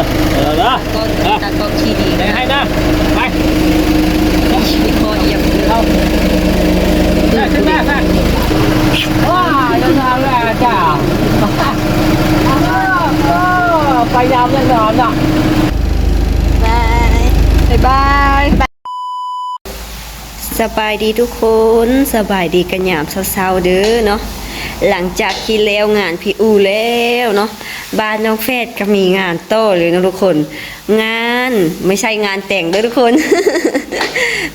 อเออเด้อก็เออตากล้องที่ดีไปให้นะไปชีวิตพอเยี่ยมเอาเดินขึ้นมาค่ะว้ายังทางแรกจ้าไปยามยังนอนอะบายบายบายสบายดีทุกคนสบายดีกันยามเช้าๆเด้อเนาะหลังจากที่แล้วงานพี่อูแล้วเนาะ บ้านน้องแฟดก็มีงานโต้เลยนะทุกคน งานไม่ใช่งานแต่งเด้อทุกคน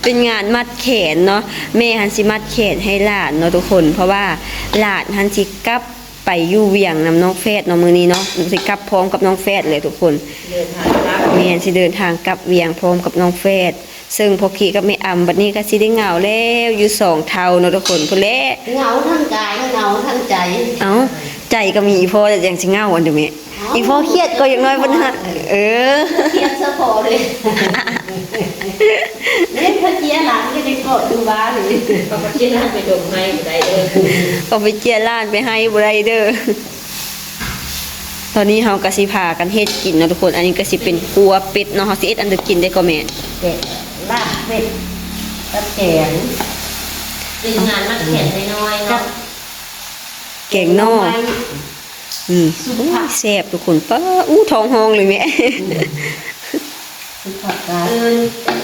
เป็นงานมัดแขนเนาะแม่ฮันสิมัดแขนให้หลานเนาะทุกคน เพราะว่าหลานฮันสิกลับไปอยู่เวียงนำน้องแฟดเนาะมื้อนี้เนาะหนูสิกลับพร้อมกับน้องแฟดเลยทุกคนแม่สิเดินทางกลับเวียงพร้อมกับน้องเฟดซึ่งพอขี่กับแม่อำบัดนี้ก็สิได้เหงาแล้วอยู่สองเท่าเนาะทุกคนพุ่นแหละเหงาทั้งกายเหงาทั้งใจ เอ้า ใจก็มีอีพ่อแต่ยังสิเหงาอันเดียวแม่อีพ่อเครียดก็อย่างน้อยปัญหาเออเทียนเสื้อพอเลยเนี่ยพระเจียหลังก็ได้กดดูบ้านเลยพระเจียหลังไปดมให้ได้เลยก็ไปเจียร้านไปให้บ่ได้เด้อตอนนี้เฮาก็สิพากันเฮ็ดกินเนาะทุกคน อันนี้ก็สิเป็นกัวเป็ดเนาะเฮาสิเอ็ดอันเดอกินได้ก็แม่เด็กลาบเป็ดตะแขนเป็นงานมัดแขนน้อยๆเนาะ แกงนอกนี่อู้แซ่บทุกคนป้าอู้ท้องห้องเลยแม่ผักกาดเอิน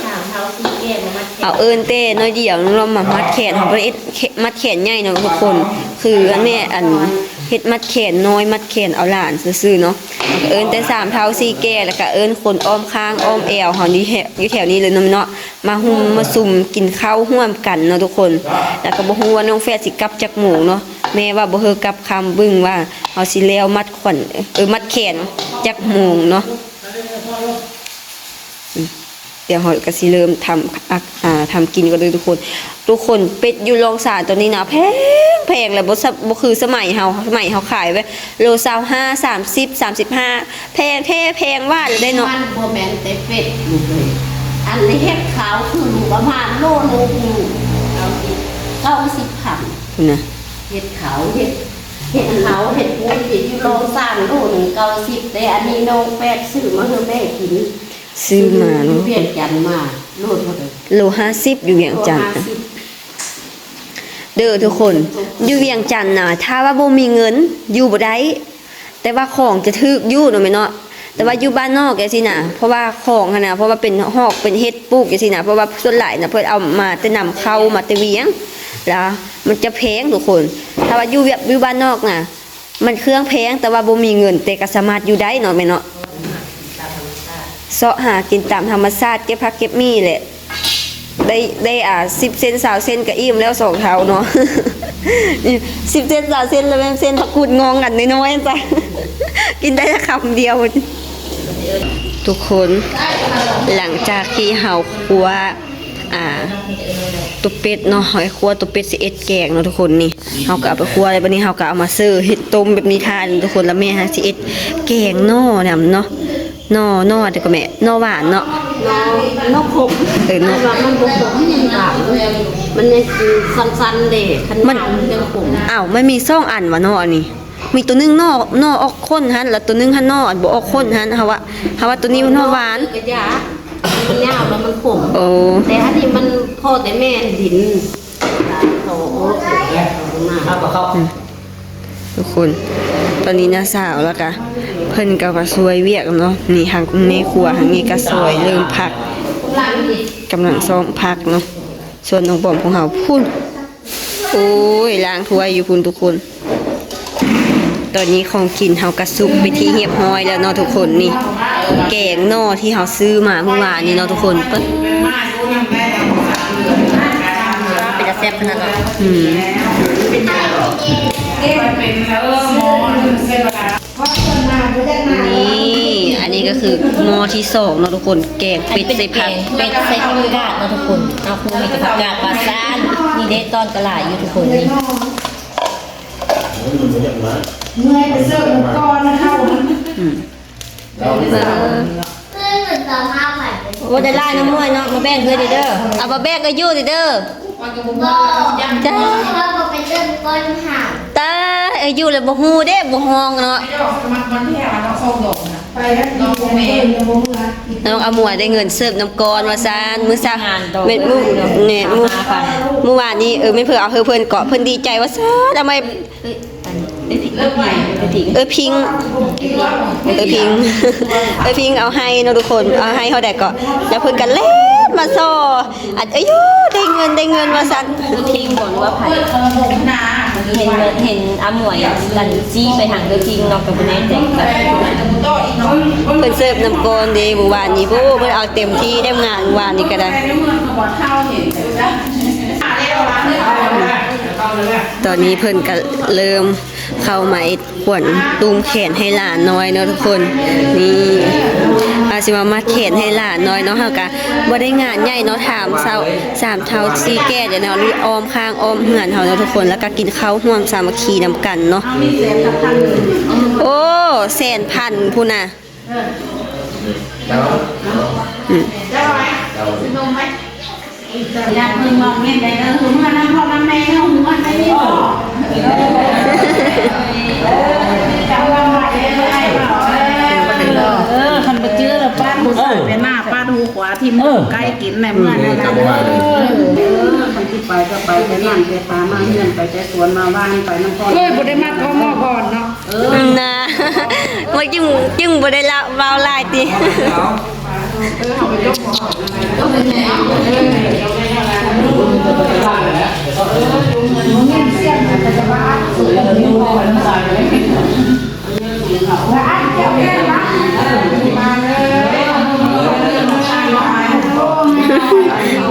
ถามเท้าซีแก้มามัดแขนเอาเอินเต้น้อยเดียวเรามามัดแขนเขาไปเอ็ดแขมัดแขนใหญ่เนาะทุกคน คืออันแม่อันเฮ็ดมัดแขนน้อยมัดแขนเอาหลานซื่อๆเนาะแล้วก็เอินแต่สามเท้าสี่แก่แล้วก็เอินคนอ้อมข้างอ้อมแอวเฮานี่แถวอยู่แถวนี้เลยเนาะเนาะมาหุมมาซุ่มกินข้าวร่วมกันเนาะทุกคน แล้วก็บ่ฮู้ว่าน้องแฟดสิกลับจากหมู่เนาะ แม่ว่าบ่เฮอกลับคำบึ้งว่าเอาสิแล้วมัดขวัญเออมัดแขนจากหมู่เนาะเดี๋ยวหอยก็สิเริ่มทำอะอ่าทำกินกันเลยทุกคน ทุกคนเป็ดอยู่โรงสารตัวนี้นะแพงแพงแล้วบ่สะบ่คือสมัยเฮาสมัยเฮาขายไว้โลซาวห้าสามสิบสามสิบห้าแพงแท้แพงว่าเลยได้เนาะมันโบแมนเตเป็ดลูกเลยอันนี้เห็ดขาวคือลูกประมาณโลนึงเอาสิเก้าสิบพันคุณนะ เห็ดขาวเห็ดเห็ดขาวเห็ดปูนเห็ดยูโรสามโลหนึ่งเก้าสิบแต่อันนี้น้องแปดซื้อมาให้แม่กินซื้อมาเนาะเปลี่ยนจันทร์มาโลดมาเลยโลห้าสิบอยู่เวียงจันทน์โลนะห้าสิบเด้อทุกคนอยู่เวียงจันทน์น่ะถ้าว่าบ่มีเงินอยู่บ่ได้แต่ว่าของจะถึกอยู่เนาะแม่เนาะแต่ว่าอยู่บ้านนอกแกสินะเพราะว่าของหั่นน่ะเพราะว่าเป็นหอกเป็นเฮ็ดปลูกแกสินะเพราะว่าส่วนหลายน่ะเพิ่นเอามาแต่นำเข้ามาแต่เวียง แล้วมันจะแพงทุกคน ถ้าว่าอยู่เวียอยู่บ้านนอกน่ะ มันเครื่องแพงแต่ว่าบ่มีเงินแต่ก็สามารถอยู่ได้เนาะแม่เนาะเสาะหากินตามธรรมชาติเก็บผักเก็บมีแหละ ได้ได้อ่าสิบเซนสาวเซนก็อิ่มแล้วสองเท้าเนาะสิบเซนสาวเซนแล้วแม่งเซนผักกูดงองกันน้อยๆจ้ะกินได้แค่คำเดียวทุกคนหลังจากที่เฮาครัว อ่าตุวเป็ดเนาะหอยครัวตุวเป็ดสิเอ็ดแกงเนาะทุกคนนี่เฮาก็เอาไปครัวแล้วบัดนี้เฮาก็เอามาเสิร์ฟเฮ็ดต้มแบบนี้ทานทุกคนแล้วแม่ฮะสิเอ็ดแกงหน่อเนี่ยเนาะหน่อหน่อเดี๋ยวก็แม่หน่อหวานเนาะน้องนกขมเออนกว่ามันบกขมมันหวานมันยังสั้นๆเด็ขันมันมันยังขมอ้าวไม่มีซ่องอันวะเนาะอันนี้มีตัวหนึงนอกนอกออกข้นฮันแล้วตัวหนึงฮันนอกอันบ่ออกข้นฮันเฮาว่าเฮาว่าตัวนี้มันนอกหวานกระยา มันยาวแล้วมันขมโอ้แต่อันนี้มันพ่อแต่แม่ดินโอ้โหมาข้าวกับข้าวทุกคน ตอนนี้น้าสาวแล้วก็เพิ่นก็ก็ซวยเวียกเนาะนี่ทางในครัวทางนี้ก็ซอยเริ่มพักลังดิกำลังซ้อมพักเนาะส่วนน้องบอมของเฮาพุ่นโอ้ยล้างถ้วยอยู่พุ่นทุกคน ตอนนี้ของกินเฮากระสุกไปที่เรียบร้อยแล้วเนาะทุกคนนี่ แกงหน่อที่เฮาซื้อมาเมื่อวานนี้เนาะทุกคนเปิ้นเป็นจะแซ่บขนาดนั้นอืมนี่อันนี้ก็คือหม้อที่สองเนาะทุกคนแกงเป็ดใส่ผักเป็ดใส่ผักกาดนะทุกคนเอาคู่มีกับผักกาดปลาซ่านนี่เด็ดตอนกระหล่อยู่ทุกคนนี่เมื่อยไปเสิร์ฟหมูกรอนนะคะ ว่าได้ล่าน้ำมวยเนาะมาแบ่งเพื่อนเด้อเอามาแบกก็อยู่ดิเด้อจ้าตาเอ้ยอยู่เลยบ่ฮู้เด้บ่ฮ้องเนาะไอ้ดอกมันมันแพงมันต้องส่งดอกนะไปแล้วดีแม่ยังบ่มือน้องอมวยได้เงินเสิร์ฟน้ำกรว่าซานมื้อซาเม็ดมื้อเนี่ยมื้อเมื่อวานนี้เออไม่เพิ่นเอาเฮอเพิ่นเกาะเพิ่นดีใจว่าซาทำไม เออพิง เออพิง เออพิงเอาให้นะทุกคน เอาให้เขาได้เกาะแล้วเพิ่นก็เล่นมาโซอัดเอ้ยโยได้เงินได้เงินว่าซันทิ้งบ่นว่าไผเห็นเห็นอาหมวยกันจี้ไปทางเดอทิ้งเนาะกับบ่แน่ใจกันเพิ่นเสิร์ฟน้ำกรเด้เมื่อวานนี้โอ้เพิ่นเอาเต็มที่ได้งานวานนี้ก็ได้ ตอนนี้เพิ่นก็เริ่มเข้ามาขวนตูมแขนให้หลานน้อยเนาะทุกคนนี่อาสิมามัดแขนให้หลานน้อยเนาะเฮาก็บ่ได้งานใหญ่เนาะถามเซาสามเท่าสี่แก่เดี๋ยวเนาะรีอ้อมข้างอ้อมเหือนเฮาเนาะทุกคนแล้วก็กินข้าวร่วมสามัคคีนำกันเนาะโอ้แสนพันพุ่นน่ะอืม อยากมึงมองเห็นได้เออมึงมานั่งพ่อนั่งแม่เฮามึงว่าไม่พอเออคันไปเจอแล้วป้าดูใส่ไปหน้าป้าดูขวาที่มือใกล้กินในเมื่อนั่นน่ะเออคนที่ไปก็ไปไปนั่นไปตามมาเงินไปแต่สวนมาบ้านไปน้ำพอเอ้ยบ่ได้มาขอหมอก่อนเนาะนะว่าจึงจึงบ่ได้ละเว้าหลายติ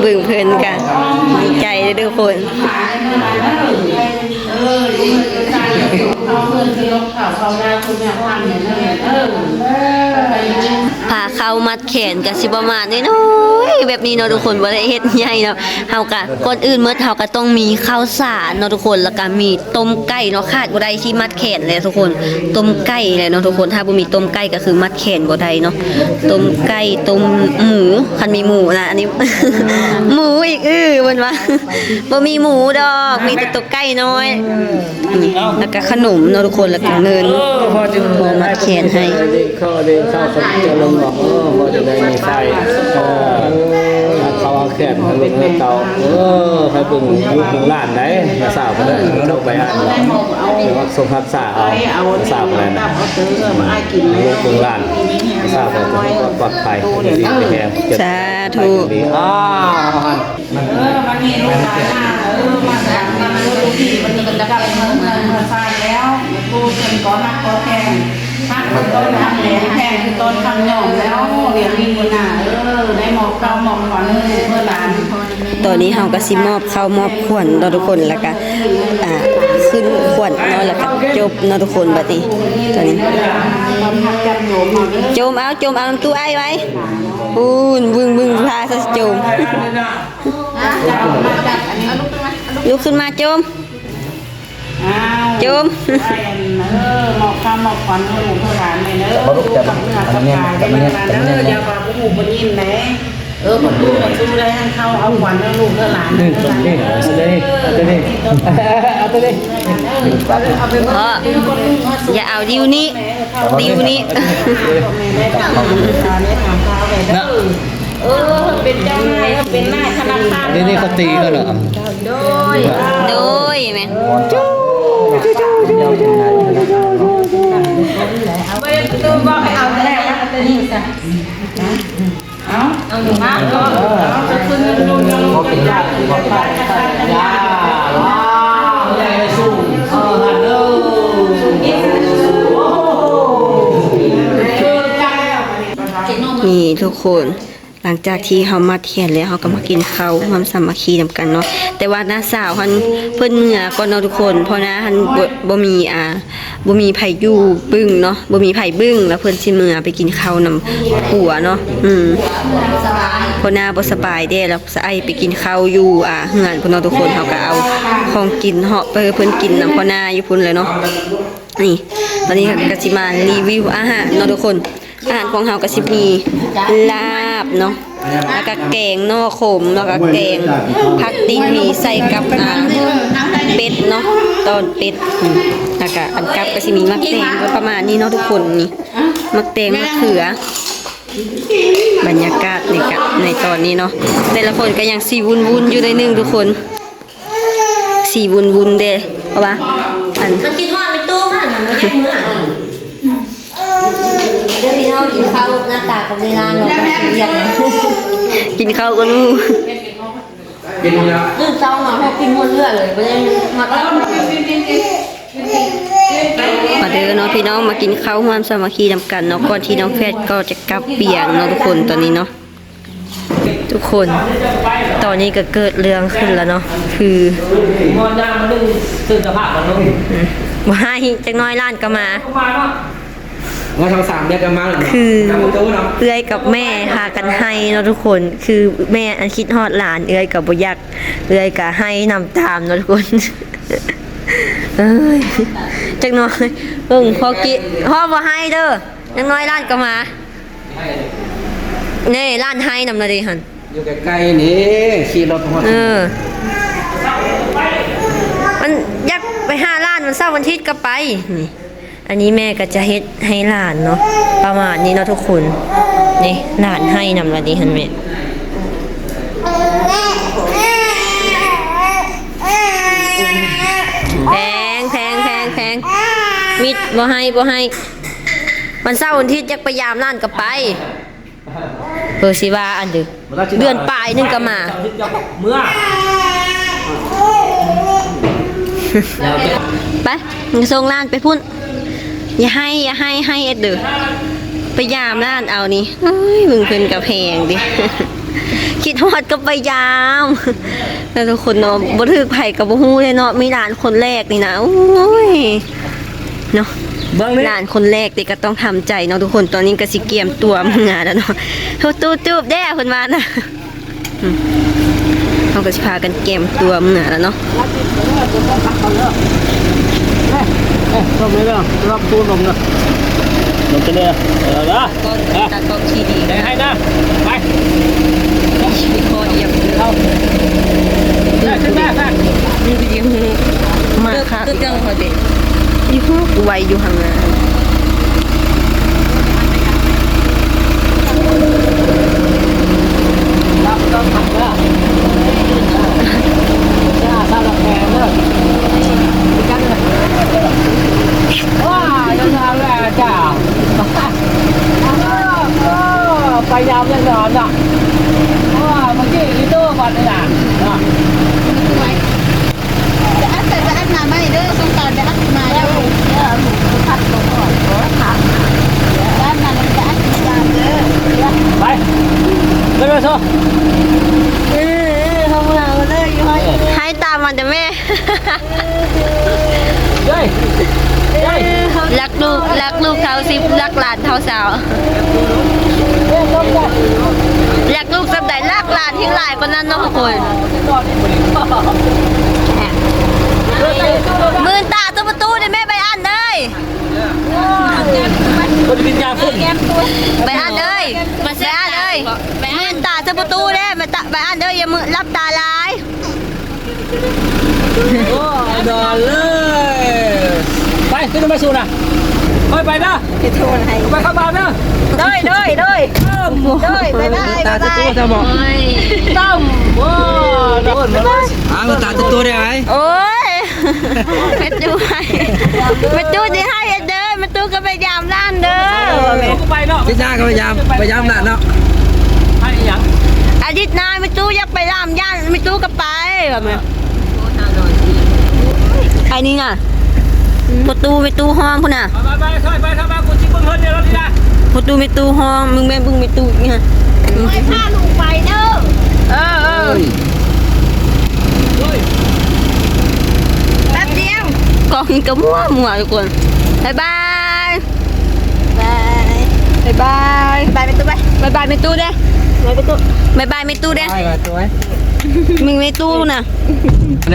เบึ่งเพลินกันดีใจเลยทุกคน พาเข้ามัดแขนกับสิประมาณน้อยๆแบบนี้เนาะทุกคนบ่ได้เฮ็ดใหญ่เนาะเฮาก็ก่อนอื่นเมื่อเฮาก็ต้องมีข้าวสารเนาะทุกคนแล้วก็มีต้มไก่เนาะขาดบ่ได้ที่มัดแขนเลยทุกคนต้มไก่เลยเนาะทุกคนถ้าบ่มีต้มไก่ก็คือมัดแขนบ่ได้เนาะต้มไก่ต้มหมูคันมีหมูนะอันนี้ หมูอีกอื้อเพิ่นว่าบ่มีหมูดอกมีแต่ตัวไก่น้อยแล้วก็ขนมเนาะทุกคนแล้วก็เงินพอจึงพอมัดแขนให้เข้าได้เข้าเขาจะลงบอกเออพอจะได้มีไฟเออเขาเอาแขนเขาลงให้เตาเออไปเบิ่งยุคโบราณได้มาสาวก็ได้เราไปอ่านเนาะเดี๋ยวว่าทรงพัดษาเอาไปเอาสาวอะไรตันะบเอาเตื้อมาให้กินเลยยุคโบราณมาสาวก็ปลอดภัยดีไปแฮมสาธุอ้าวเออมันมีลูกหลา ออมาจากมาดูที่มันจะกลับเมืองเมืองเมืองทราแล้วกูเป็นก้อนนักก้อนแทงฮักเป็นต้นทำแหลมแทงคือต้นคำหย่อมแล้วเรียนมีบุญนาเออได้หมอกเก้าหมอกขวัญเพื่อหลานตอนนี้เฮาก็สิมอบเข้ามอบขวัญเนาะทุกคนแล้วก็อ่าขึ้นขวัญเนาะแล้วก็จบเนาะทุกคนบัดนี้ตอนนี้ตอนพักจันโยมมาเด้อโจมเอาโจมเอาน้ำตู้ไอ้ไว้ปูนบึ้งบึ้งพาซะจม ลุกขึ้นมาโจมอ้าวโจมไปอันเออหมอกข้ามหมอกขวัญเออหลวงพ่อหลานเลยเนอะกับเนื้อกับกายได้เวลาเนอะอย่าว่าผู้หูผู้ยินไหนเออผมดูผมดูได้ให้เขาเอาขวัญเอาลูกเอาหลานนี่ตรงนี้เอาตัวนี้เอาตัวนี้เอาตัวนี้พ่ออย่าเอาดิวนี้ดิวนี้ได้ทำได้ทำข้าวเลยเด้อเออเป็นเจ้านายเป็นนายธนาคารนี่นี่เขาตีเขาเหรอโด ยโดยแม่ไม่ตู้บอกให้เอาแต่แรกว่าตัวนี้ซะเอาเอาอยู่มากก็เอาจะขึ้นลงลงไปได้ไปไปไปยาว้าวใหญ่สูงเออฮัลโหลนี่ทุกคน หลังจากที่เฮามาเทียนแล้วเฮาก็มากินข้าวความสามัคคีนำกันเนาะแต่ว่าน้าสาวหันเพิ่นเมื่อก่อนเนาะทุกคน เพราะนะหันบ่บ่มีอ่าบ่มีไผอยู่บึ้งเนาะบ่มีไผบึ้งแล้วเพิ่นสิเมื่อไปกินข้าวนำผัวเนาะอืมเพราะหน้าบ่สบายเด้แล้วสไอไปกินข้าวอยู่อ่าเฮือนพุ่นเนาะทุกคนเฮาก็เอาของกินเหาะไปเพิ่นกินนำพ่อหน้าอยู่พุ่นเลยเนาะนี่ ตอนนี้ก็สิมารีวิวอาหารเนาะทุกคนอาหารของเฮาก็สิมีลา บเนาะแล้วก็แกงนอขมแล้วก็แกงผักตีนหมีใส่กับอ่าเป็ดเนาะตอนเป็ดอืมแล้วก็อันกับก็สิมีมักแตงก็ประมาณนี้เนาะทุกคนนี่มักเตงมะเขือบรรยากาศนี่กะในตอนนี้เนาะแต่ละคนก็ยังสีวุ่นวุ่นๆอยู่ในหนึ่งทุกคน สีวุ่นวุ่นๆเด้เพราะว่าอันมันกินทอดไปตู้มันมันไม่ได้เมื่อเดี๋ยวพี่น้อง กินข้าวหน้าตากับเวลาเราก็เรียกกินข้าวกันมูกินแล้วตื่นเช้ามาพอกินหมดเลือดเลยไม่ได้มาตั้งมาเด้อเนาะพี่น้องมากินข้าวร่วมสามัคคีนำกันเนาะก่อนที่น้องแฟดก็จะกลับเปียงเนาะทุกคนตอนนี้เนาะทุกคนตอนนี้ก็เกิดเรื่องขึ้นแล้วเนาะคือมอนยามันนึงตื่นสภาพมันนึงว่าให้จักหน้อยล้านก็มา มาเนาะมาทางสามเดือนกันมาเลยคือน้ำมันตู้เนาะเอื้อยกับแม่พากันให้เนาะทุกคน คือแม่อันคิดฮอดหลาน เอื้อยกับบ่อยากเอื้อยก็ให้นำตามเนาะทุกคนเอ้ยจักหน้อยเบิ่งพอกิพ่อบ่ให้เด้อจักหน้อยล้านก็มานี่ล้านให้นำละเดิหั่นอยู่ใกล้ๆนี่ขี่รถมาเออมันอยากไปหาล้านมันเศร้าร์วันอาทิตย์ก็ไปนี่ อันนี้แม่ก็จะเฮ็ดให้หลานเนาะประมาณนี้เนาะทุกคนนี่หลานให้นำละดิฮันแม่แพงแพงแพงแพงมิดบ่ให้บ่ให้มันเศร้าร์วันอาทิตย์อยากไปยามล้านก็ไปเออสิว่าอันเดือเดือนปลายนึงก็มาเมื่อแล้วจะไปมึงส่งล้านไปพุ่น อย่าให้อย่าให้ให้เอ็ดเด้อไปยามล้านเอานี่เอ้ยมึงเพิ่นกับแพงดิ คิดฮอดก็ไปยามแล้วทุกคนเนาะบ่ถึกไผกับบ่ฮู้เลยเนาะมีหลานคนแรกนี่นะโอ้ยเนาะเบิ้งนี่หลานคนแรกติก็ต้องทำใจเนาะทุกคนตอนนี้ก็สิเกียมตัวมึงงานแล้วเนาะโทษตู้จูบแด้เพิ่นมานะอืมเขาก็สิพากันเกมตัวมึงงานแล้วเนาะ เอ้ยลมเลยเนาะรับปูนลมเนาะลมจะเนี่ยเออนะก็ตัดกล้องที่ดีได้ให้นะไปชีวิตพอเยี่ยมเอาได้ขึ้นได้ค่ะมีวิดีโอมาค่ะก็จังพอดีอยู่ฮู้ไวอยู่ห่างนะรับต้องทำแล้วจ้าตาละแพงเนาะมีกันเลยว้าจะทำแล้วจ้าไปยามยังนอนอะว้าเมื่อกี้อีโต้ก่อนเลยอะ จะอัดแต่จะอัดมาไม่เด้อสงการจะอัดมาแล้วเด้อหมูผัดลงก่อนขอถามด้านนั้นจะอัดจานเด้อ ไปไปไปโซ่ เออห้องเราเลยอยู่ให้ตามมาแต่แม่ เฮ้ยเฮ้ย รักลูกรักลูกเท่าสิบรักหลานเท่าสาวรักลูกสับใดรักหลานที่หลายคนนั้นเนาะทุกคนมือตาตัวประตูเดี๋ยวแม่ไปอ่านเลย คนกินยาพุ่น ไปอ่านเลยมาไปอ่านเลยมือตาตัวประตูเด้มาตะไปอ่านเลยอย่ามือรับตาลาย โอ้นอนเลย ไปขึ้นมาสูนะค่อยไปนะจะโทษให้ไปเข้าบ้านนะด้วยด้วยด้วยด้วยไปได้ตาตัวจะบอกตั้มว้าโดนมาเลยอ่าตาตัวได้ไหมโอ้ยไม่ตู้ให้ไม่ตู้จะให้เด้อไม่ ตู้ก็ไปยามร้านเด้อไปเนาะทิศหน้าก็พยายามพยายามหนักเนาะให้ยังอาทิตย์หน้าไม่ตู้อยากไปรามย่านไม่ตู้ก็ไปแบบนี้ไอ้นี่น่ะประตูไม่ตู้ห้องพุ่นน่ะไปไปค่อยไปเข้าบ้านกูชิบเบิ้งเฮิร์นเดี๋ยวเราดีนะประตูไม่ตู้ห้องมึงแม่บึงไม่ตู้เนี่ยไปพาลุงไปเด้อเออเออแป๊บเดียวกองก็มั่วมั่วทุกคนบายบายบายบายบายไม่ตู้ไปบายบายไม่ตู้เด้บายไม่ตู้บายบายไม่ตู้เด้ไปก่อนตัวไว้มึงไม่ตู้น่ะเล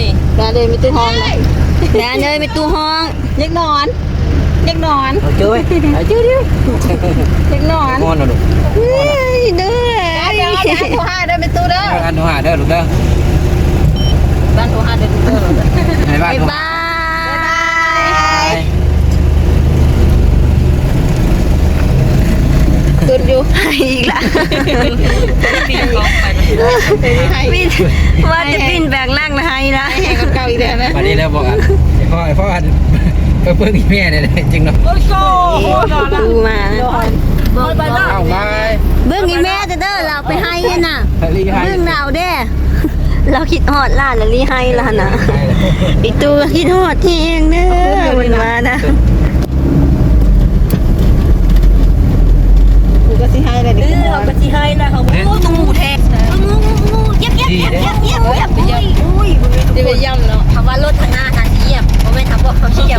ยแม่เลยไม่ตู้ห้องนะแม่ ขึ้นอยู่ให้อีกละปีนกองไปนให้ว่าจะปีนแบกนั่งนะให้นะให้กับเก่าอีกแล้วนะวันนี้แล้วบอกอะพ่อพ่ออะเพิ่งแม่เนี่ยจริงเนาะโอ้โหดูมาเบิ่งเบิ่งอีแม่จะเด้อเราไปให้น่ะเบิ่งเราเด้อเราคิดฮอดล่าแล้วนี่ให้ล่ะนะอีตัวคิดฮอดที่เองเด้อมันมานะ เลยนี่เราไปที่ให้นะเขาโอ้ตรงหมูแทงงูงูงูเย็บเย็บเย็บเย็บเย็บเย็บอุ้ยอุ้ยจะไปย่ำเนาะคำว่ารถทางหน้าทางเยียบเพราะไม่ทำบอกเขาเชียบ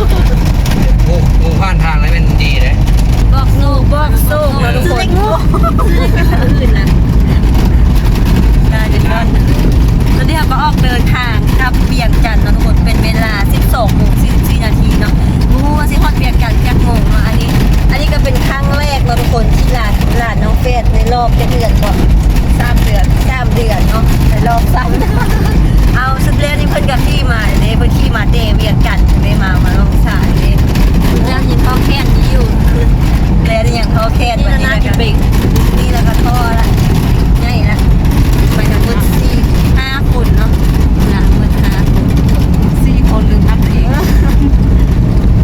โอ้โหผ่านทางแล้วเป็นดีเลยบอกนูบอกสู้เราทุกคนอื่นนะได้เดี๋ยวก่อนตอนนี้เราก็ออกเดินทางกลับเบียงจันทน์เนาะทุกคนเป็นเวลา 12โมง44นาทีเนาะมูว่าสิฮอดเบียงจันทน์จักโมงเนาะอันนี้ อันนี้ก็เป็นครั้งแรกเนาะทุกคนที่ลานลานน้องเฟสในรอบเป็นเดือนก่อนสามเดือนสามเดือนเนาะในรอบสามเดือนเอาสุดแล้วนี่เพิ่นกับที่มาเลยเพิ่นขี่มาเตเวียงจันทน์ได้มามาลองสายเลยแล้วยินพ่อแค้นอยู่ แล้วนี่ยังพ่อแค้นวันนี้แล้วก็นี่แล้วก็ท่อละใหญ่ละไปทางมืดสี่ห้าคนเนาะนะมืดห้าคนสี่คนลืมนับเอง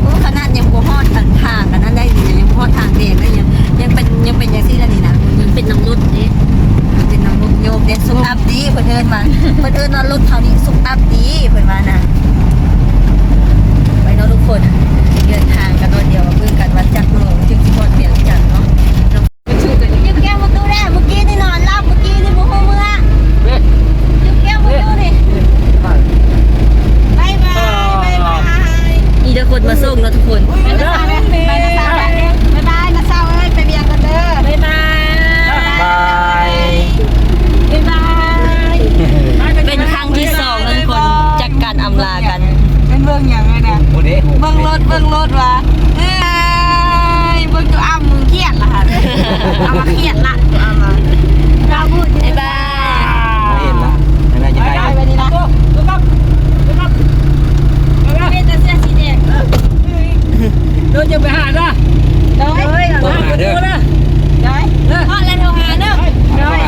โอ้ขนาดยังบ่ฮอดทางทางกันนั่นได้ดีนะยังบ่ฮอดทางเดงเลยยังยังเป็นยังเป็นอย่างซี่แล้วนี่นะยังเป็นน้ำรุดนี่เป็นน้ำรุดโยกเด็ดสุกอัพดีเพิ่นเอิ้นมาเพิ่นเอิ้นว่ารถเท่านี้สุกอัพดีเพิ่นว่านะไปเนาะทุกคนเดินทางกันเนาะเดียวเพิ่งกันวันจักรโมงถึงสิฮอดเวียงจันทน์เนาะยิบแก้วประตูแรกเมื่อกี้นี่นอนหลับเมื่อกี้นี่บ่ฮู้เมื่อยิบแก้วประตูนี่ บายบายบายบาย อีเด้อคนมาส่งเนาะทุกคน ไปนะสาวไปนะสาวไปบายนะสาวเอ้ยไปเบียงกันเด้อ บ๊ายบาย บาย บ๊ายบาย เป็นครั้งที่สองแล้วทุกคนจากการอำลากัน เป็นเบิ่งหยังไงนะ โอ้เด้ เบิ่งรถเบิ่งรถว่ะเอ้ยเบิ่งตัวอ้ำมึงเครียดล่ะค่ะ เอามาเครียดละตัวอ้ำมาเราพูดบ๊ายบายเห็นละอะไรจะไปได้ ไปนี่นะเป็นแต่เสื้อสีแดงเดินจะไปหาจ้ะโดยมาเด้อโดยพ่อแล้วโทรหาเด้อโดย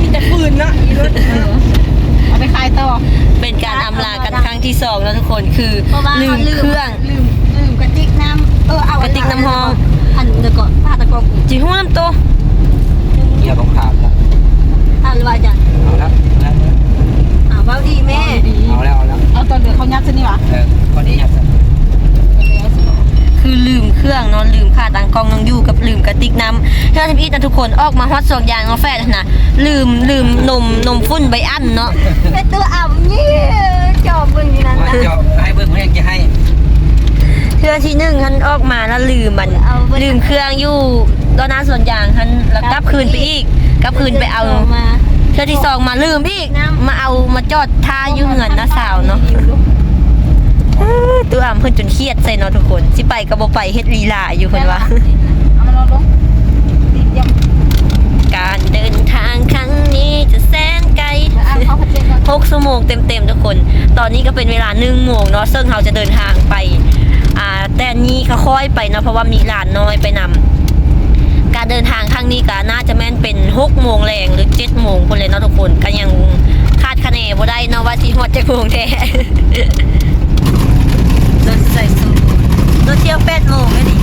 มีแต่ปืนนะอีรถเอาไปขายต่อ เป็นการอำลากันครั้งที่สองแล้วทุกคนคือลืมเครื่อง ลืมลืมกระติกน้ำเออเอากระติกน้ำหอม อันเดี๋ยวก่อนผ้าตะกร้อง จีห้วมโตว เกี่ยวกับขาดละ อ่านว่าจัง เอาแล้ว อ่าเว้าดีแม่ เอาแล้วเอาแล้ว เอาตอนเดือเขายัดซะนี่หวะ เออคนนี้อยากจะ คือลืมเครื่องเนาะลืมค่าตัง กล้องน้องอยู่กับลืมกระติกน้ำถ้าทีพีนะทุกคนออกมาฮอตสองอย่างน้องแฟนนะลืมลืมนมนมฟุ้นใบอันเนาะเป็นตัวอ่ำนี่จอบเบิ่งนี่นั่นว่านะจะให้เบิ่งให้จะให้เทื่อที่หนึ่งท่านออกมาแล้วลืมมันลืมเครื่องอยู่ตอนหน้าสวนยางท่านแล้วกลับคืนไปอีกกลับคืนไปเอาเทื่อที่สองมาลืมอีกมาเอามาจอดท่าอยู่เหือนน้าสาวเนาะเอ้อ ตัวอ่ำเพิ่นจนเครียดใส่เนาะทุกคน สิไปก็บ่ไปเฮ็ดลีลาอยู่เพิ่นว่าเอามาลองลงการเดินทางครั้งนี้จะแสนไกลเอาเขาพัดเจ็ดก่อนหกชั่วโมงเต็มๆทุกคน ตอนนี้ก็เป็นเวลาหนึ่งโมงเนาะซึ่งเราจะเดินทางไป อ่า แต่นี้ก็ค่อยไปเนาะเพราะว่ามีหลานน้อยไปนำการเดินทางครั้งนี้ก็น่าจะแม่นเป็นหกโมงแรงหรือเจ็ดโมงคนเลยเนาะทุกคนก็ยังคาดคะเนบ่ได้เนาะว่าที่ฮอดจะโมงแท้ ใส่สูทรถเที่ยวแปดโมงไม่ดิ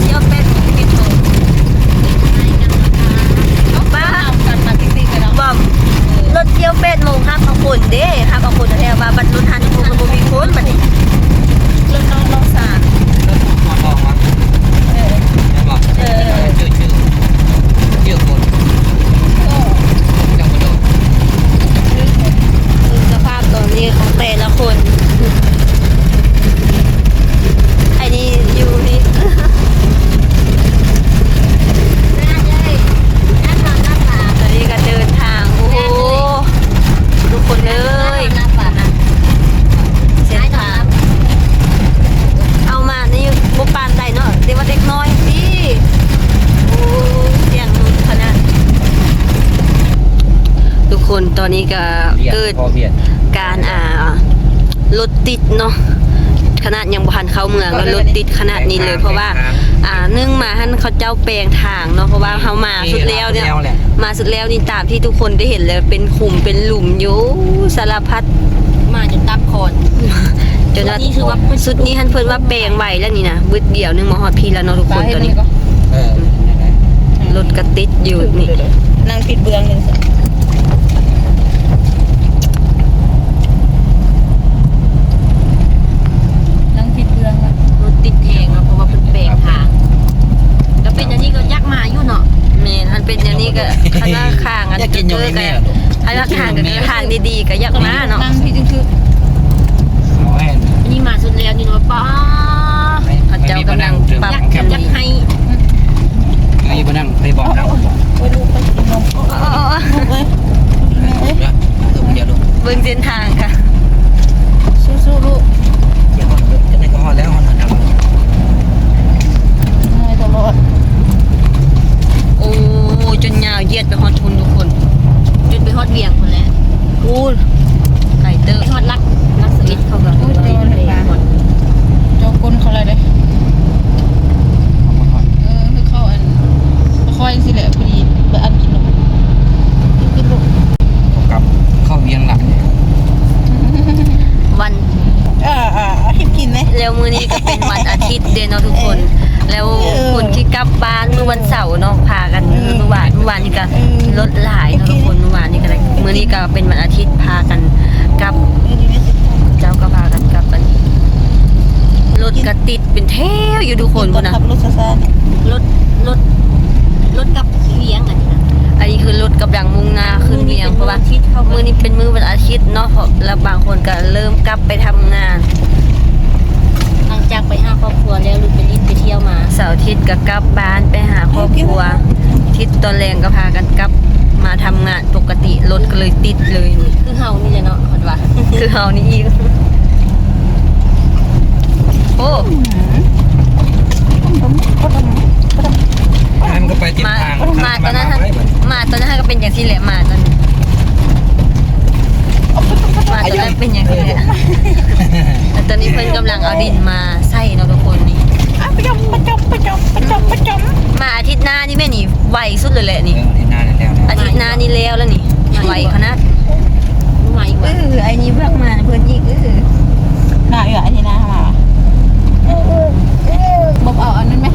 เที่ยวแปดโมงปิดโมงบ้ากันมาติ๊กๆกันแล้วบอมรถเที่ยวแปดโมงห้าบางคนเด้ห้าบางคนแท้ว่าบัดรถทันโมงมันบ่มีคนบัดนี้เรื่องน้องน้องสารมาบอกว่าเออบอกเออชื่อชื่อชื่อคนจังหวัดโดนดูสภาพตอนนี้ของแต่ละคนไอ้นี่อยู่นี่ ตอนนี้ก็เดินทาง โอ้โห ทุกคนเอ้ยเส้นทางเอามานี่บุปานใดเนาะเดี๋ยวว่าเด็กน้อยสิโอ้เสียงนุ่นขนาดทุกคนตอนนี้ก็ เบียด เกิด พอเบียด การอ่า รถติดเนาะขนาดยังบ่ทันเข้าเมืองแล้วรถติดขนาดนี้เลย เพราะว่า อ่าเนื่องมาท่านเขาเจ้าแปลงทางเนาะเพราะว่าเขามาสุดแล้วเนี่ยแล้วแหละมาสุดแล้วนี่ตามที่ทุกคนได้เห็นเลยเป็นขุมเป็นหลุมอยู่สารพัดมาจนตับคอนจนว่านี่คือว่าสุดนี้ท่านเพิ่นว่าแปลงไว้แล้วนี่นะบึดเดียวหนึงมาฮอดพี่แล้วเนาะทุกคนตอนนี้เออรถกระติดอยู่นี่นางปิดเบืองหนึ่ง นางปิดเบืองอะ รถติดแหงเนาะเพราะว่าเพิ่นแปลงทางแล้วเป็นอย่างนี้ก็ยักมาอยู่เนาะแม่นท่าน เป็นอย่างนี้ก็คณะข้างอันอยากกินอยู่ในแม่ คณะข้างก็คือทางดีๆก็ยักมาเนาะนางปิดจึงคือเอาให้อันนี้มาสุดแล้วนี่เนาะป้าพระเจ้ากำลังปรับยักให้มีมานั่งไปบอกนะไปดูไปกินนมเออลูกเอ้ยเดี๋ยวเดี๋ยวดู เบิ่งเส้นทางค่ะ สู้ๆลูก เดี๋ยวจะได้ก็ฮอดแล้วฮอดแล้ว ไม่ตลอด โอ้ จนยาวเหยียดไปฮอดทุนทุกคน จนไปฮอดเวียงคนแล้วพูดไก่เตอร์ฮอดลักลักสวิตเขาก็ไปไปฮอด เจ้าก้นเขาอะไรเลยเออคือเขาอันค่อยสิแหละพอดีไปอันกินนมกินลูก กับเข้าเวียงหลัง วัน อ่าอ่าให้กินไหม แล้วมื้อนี้ก็เป็นวันอาทิตย์เด้เนาะทุกคน แล้วคนที่กลับบ้านเมื่อวันเสาร์เนาะพากันเมื่อวานเมื่อวานนี้ก็รถหลายเนาะทุกคนเมื่อวานนี้ก็ได้มื้อนี้ก็เป็นวันอาทิตย์พากันกลับ เจ้าก็พากันกลับอันนี้รถกระติดเป็นแถวอยู่ทุกคนพุ่นนะ ขับรถซาซาเนี่ย รถรถรถกับเวียงอันนี้นะอันนี้คือรถกำลังมุ่งหน้าขึ้นเวียงเพราะว่ามือนี้เป็นมือวันอาทิตย์เนาะเพราะแล้วบางคนก็เริ่มกลับไปทำงาน หลังจากไปหาครอบครัวแล้วลูกไปลิ้นไปเที่ยวมา เสาร์อาทิตย์ก็กลับบ้านไปหาค รอบครัวอาทิตย์ตอนแรงก็พากันกลับมาทำงานปกติรถก็เลยติดเลยนี่คือเฮานี่แหละเนาะคนว่าคือเฮานี่อีกโอ้ให้มันก็ไปติดมาทางมาตอนนั้นฮะมาตอนนั้นฮะก็เป็นอย่างที่แหละมาตอนนี้มาตอนนั้นเป็นอย่างที่แหละแต่ตอนนี้เพิ่นกำลังเอาดินมาใส่เนาะทุกคนนี่ ประจำประจำประจำประจำประจำมาอาทิตย์หน้านี่แม่นี่ไวสุดเลยแหละนี่ เออที่หน้าแล้วอาทิตย์หน้านี่แล้วแล้วนี่ไวขนาดมาอีกเอว่าอไอ้นี่เพิ่งมาเพิ่นอีกเออหน้าอีกอะที่หน้ามาบอกเอาอันนั้นไหม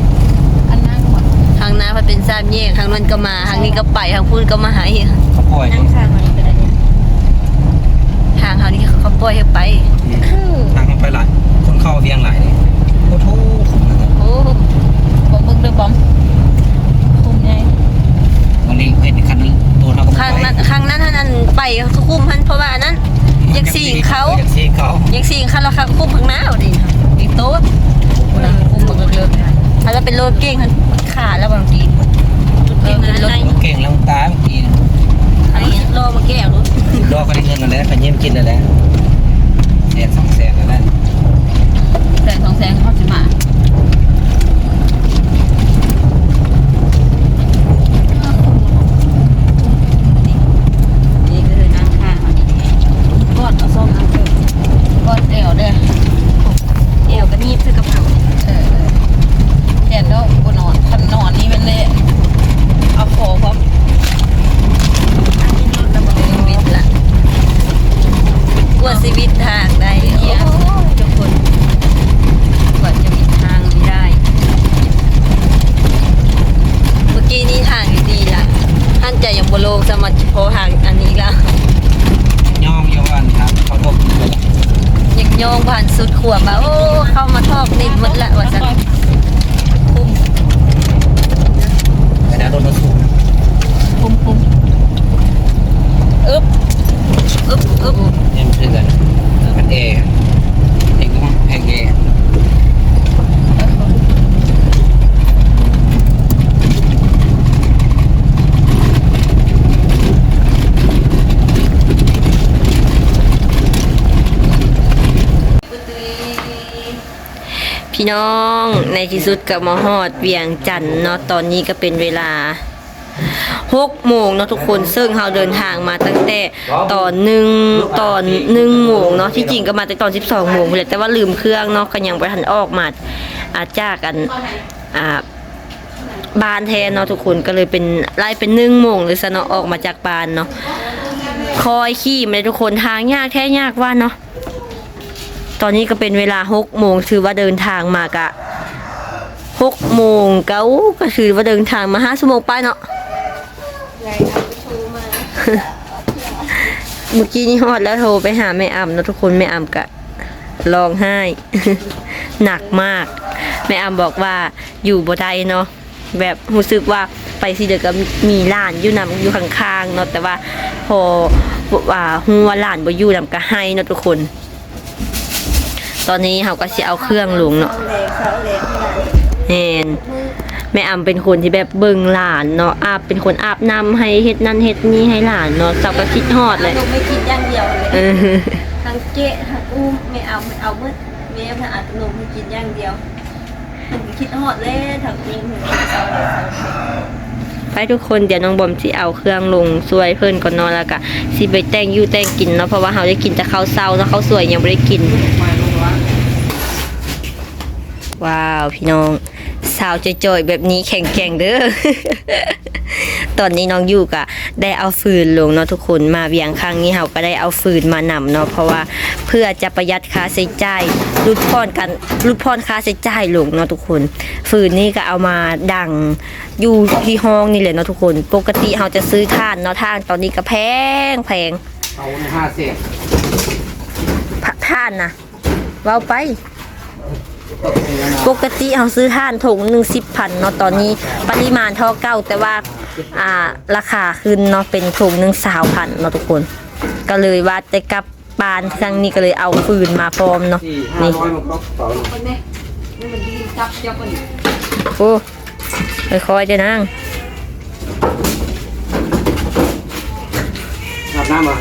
อันนั้นก่อนทางหน้ามันเป็นสามแยกทางนั้นก็มาทางนี้ก็ไปทางพูนก็มาหาอีกเขาปล่อยนั่งข้างมันก็ได้ทางเขานี่เขาปล่อยให้ไปทางเขาไปหลายคนเข้าเวียงหลายเลยโอ้โห โอ้บอมเบิ้งเด้อบอมคุมไงวันนี้เห็นคันตัวเราข้างนั้นข้างนั้นท่านอันไปเขาคุมพันเพราะว่าอันนั้นอยากสิงเขาอยากสิงเขาอยากสิงเขาแล้วเขาคุมข้างหน้าเอาดิอีโต๊ดคุมหมดเลยถ้าจะเป็นโรถเก่งขาดแล้วบางทีเออเป็นรถเก่งแล้วตาเมื่อกี้อันนี้รอมาแก้วรถรอก็ได้เงินแล้วแหละกันเยี่ยมกินแล้วแหละแสนสองแสนแล้วแหละแสงสองแสงเขาจะมา นี่ก็คือนั่งข้างอันนี้ กอดเอาส้มเอาเถอะกอดเอวเด้อ เอวก็นีบซื้อกระเป๋า เออแขนแล้วบนนอนคันนอนนี่มันเละเอาคอพร้อม อันนี้รถระบบชีวิตละกว่าชีวิตทางได้โอ้ทุกคนกว่าจะมีทางนี้ได้ เมื่อกี้นี่ทางดีๆล่ะท่านใจยังบโลงสมัครพอทางอันนี้ละ ย่องโยวันครับเขาบอก ยังโยงผ่านสุดขวบมาโอ้ เข้ามาทอกนิดหมดละว่าสัน แต่ดาวโดนรถสูง คุมคุม อึ๊บอึ๊บอึ๊บ เนี่ยมันคือกันกันเอเอกต้องแพงเอ พี่น้องในที่สุดกับมาฮอดเวียงจันเนาะตอนนี้ก็เป็นเวลาหกโมงเนาะทุกคนซึ่งเราเดินทางมาตั้งแต่ตอนหนึ่งตอนหนึ่งโมงเนาะที่จริงก็มาแต่ตอนสิบสองโมงเลยแต่ว่าลืมเครื่องเนาะก็ยังไปทันออกมาอาจากกันอ่าบานแทนเนาะทุกคนก็เลยเป็นไล่เป็นหนึ่งโมงเลยซะเนาะออกมาจากบานเนาะคอยขี่มาทุกคนทางยากแท้ยากว่าเนาะ ตอนนี้ก็เป็นเวลาหกโมงถือว่าเดินทางมากะหกโมงเก้าก็คือว่าเดินทางมาห้าชั่วโมงไปเนาะเมื่อกี้นี่ฮอดแล้วโทรไปหาแม่อ่ำนะทุกคนแม่อ่ำกะร้องไห้ หนักมาก แม่อ่ำบอกว่าอยู่บ่ได้เนาะแบบรู้สึกว่าไปสิเดี๋ยวก็มีหลานอยู่นำอยู่ข้างๆเนาะแต่ว่าพอว่าฮู้ว่าหลานบ่อยู่นำก็ให้เนาะทุกคน ตอนนี้เขาก็สิเอาเครื่องลงเนาะแม่นแม่อ่ำเป็นคนที่แบบเบิ่งหลานเนาะอาบเป็นคนอาบน้ำให้เฮ็ดนั่นเฮ็ดนี่ให้หลานเนาะเจ้าก็คิดฮอดเลยลูกไม่คิดอย่างเดียวเลยเออทั้งเจ๊ทั้งอุ้มไม่เอาไม่เอาเมื่อแม่พระอาจนมให้กินอย่างเดียวถึงคิดฮอดเลยทั้งอุ้มถึงเศร้าเลยไปทุกคนเดี๋ยวน้องบอมสิเอาเครื่องลงสวยเพิ่นก่อนเนอนแล้วก็สิไปแต่งอยู่แต่งกินเนาะเพราะว่าเราได้กินแต่ข้าวเช้าแล้วข้าวสวยยังไม่ได้กิน ว้าวพี่น้อง สาวจอยๆแบบนี้แข็งแกร่งเด้อ ตอนนี้น้องอยู่กะได้เอาฟืนลงเนาะทุกคนมาเวียงครั้งนี้เราก็ได้เอาฟืนมานำเนาะเพราะว่าเพื่อจะประหยัดค่าใช้จ่ายลดพรกันลดพรค่าใช้จ่ายลงเนาะทุกคน ฟืนนี่ก็เอามาดังอยู่ที่ห้องนี่แหละเนาะทุกคน ปกติเราจะซื้อท่านเนาะท่านตอนนี้ก็แพงแพงเอาห้าเศษพะท่านนะเว้าไป ปกติเราซื้อท่านถุงหนึ่งสิบพันเนาะตอนนี้ปริมาณเท่าเก้าแต่ว่าอ่าราคาขึ้นเนาะเป็นถุงหนึ่งสาวพันเนาะทุกคน ก็เลยว่าจะกลับปานครั้งนี้ก็เลยเอาฟืนมาพร้อมเนาะนี่โอ้คอยๆเด้อนั่งอาบน้ำมา